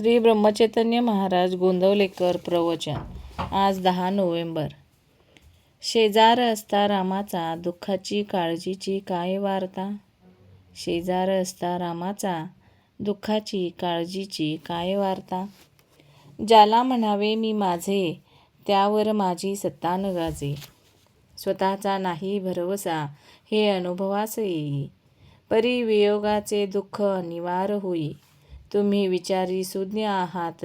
श्री ब्रह्मचैतन्य महाराज गोंदवलेकर प्रवचन. आज दहा नोव्हेंबर. शेजार असता रामाचा दुःखाची काळजीची काय वार्ता? शेजार असता रामाचा दुःखाची काळजीची काय वार्ता? ज्याला म्हणावे मी माझे त्यावर माझी सत्ता न गाजे स्वतःचा नाही भरवसा हे अनुभवास येई. परी वियोगाचे दुःख निवार होई. तुम्ही विचारी सुज्ञ आहात.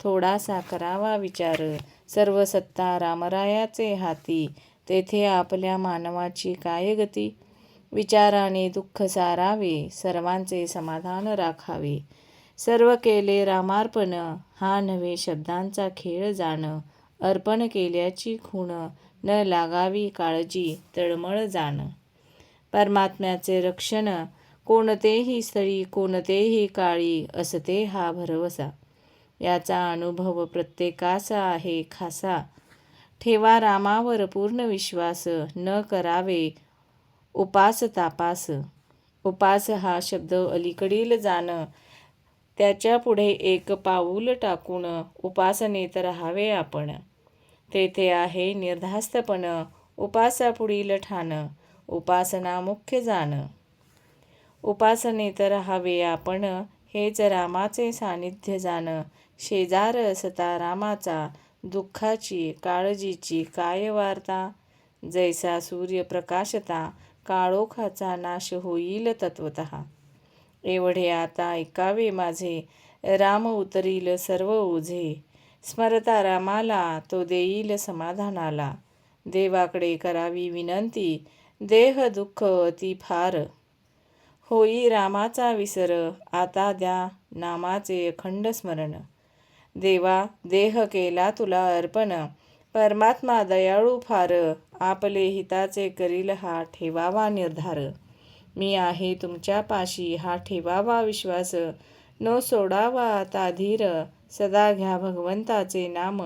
थोडासा करावा विचार. सर्व सत्ता रामरायाचे हाती. तेथे आपल्या मानवाची काय गती विचाराने दुःख सारावे. सर्वांचे समाधान राखावे. सर्व केले रामार्पण. हा नव्हे शब्दांचा खेळ जाण. अर्पण केल्याची खूण. न लागावी काळजी तळमळ जाण. परमात्म्याचे रक्षण. कोणतेही स्थळी कोणतेही काळी असते हा भरवसा. याचा अनुभव प्रत्येकाचा आहे खासा. ठेवा रामावर पूर्ण विश्वास न करावे उपास तापास. उपास हा शब्द अलीकडील जाणं त्याच्या पुढे एक पाऊल टाकून उपासनेत राहावे आपण. तेथे आहे निर्धास्तपण उपासापुढील ठाण उपासना मुख्य जाणं. उपासने तर हवे आपण हेच रामाचे सानिध्य जाण. शेजार असता रामाचा दुःखाची काळजीची काय वार्ता? जैसा सूर्य प्रकाशता काळोखाचा नाश होईल तत्वत. एवढे आता ऐकावे माझे राम उतरील सर्व ओझे. स्मरता रामाला तो देईल समाधानाला. देवाकडे करावी विनंती देह दुःख अति फार. होई रामाचा विसर आता द्या नामाचे अखंड स्मरण. देवा देह केला तुला अर्पण परमात्मा दयाळू फार आपले हिताचे करील हा ठेवावा निर्धार. मी आहे तुमच्या पाशी हा ठेवावा विश्वास. न सोडावा आता धीर सदा घ्या भगवंताचे नाम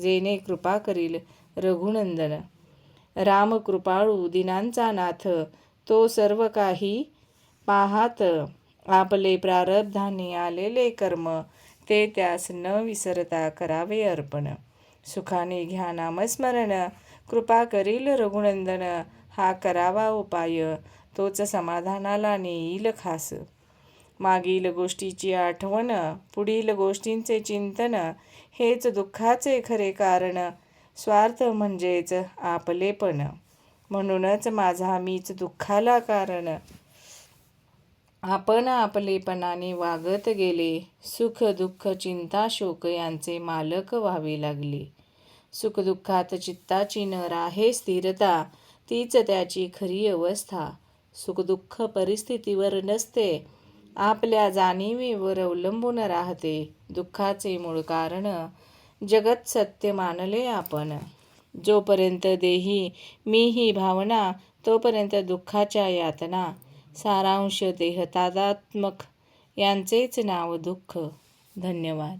जेने कृपा करील रघुनंदन. राम कृपाळू दिनांचा नाथ तो सर्व काही पाहात. आपले प्रारब्धाने आलेले कर्म ते त्यास न विसरता करावे अर्पण. सुखाने घ्या नामस्मरण कृपा करील रघुनंदन हा करावा उपाय तोच समाधानाला नेईल खास. मागील गोष्टीची आठवण पुढील गोष्टींचे चिंतन हेच दुःखाचे खरे कारण स्वार्थ म्हणजेच आपलेपण म्हणूनच माझा मीच दुःखाला कारण आपण आपलेपणाने वागत गेले सुख दुःख चिंता शोक यांचे मालक व्हावे लागले. सुखदुःखात चित्ताची न राहे स्थिरता तीच त्याची खरी अवस्था. सुखदुःख परिस्थितीवर नसते आपल्या जाणीवेवर अवलंबून राहते. दुःखाचे मूळ कारण जगत सत्य मानले आपण. जोपर्यंत देही मी ही भावना तोपर्यंत दुःखाच्या यातना. सारांश देहतादात्मक यांचेच नाव दुःख. धन्यवाद.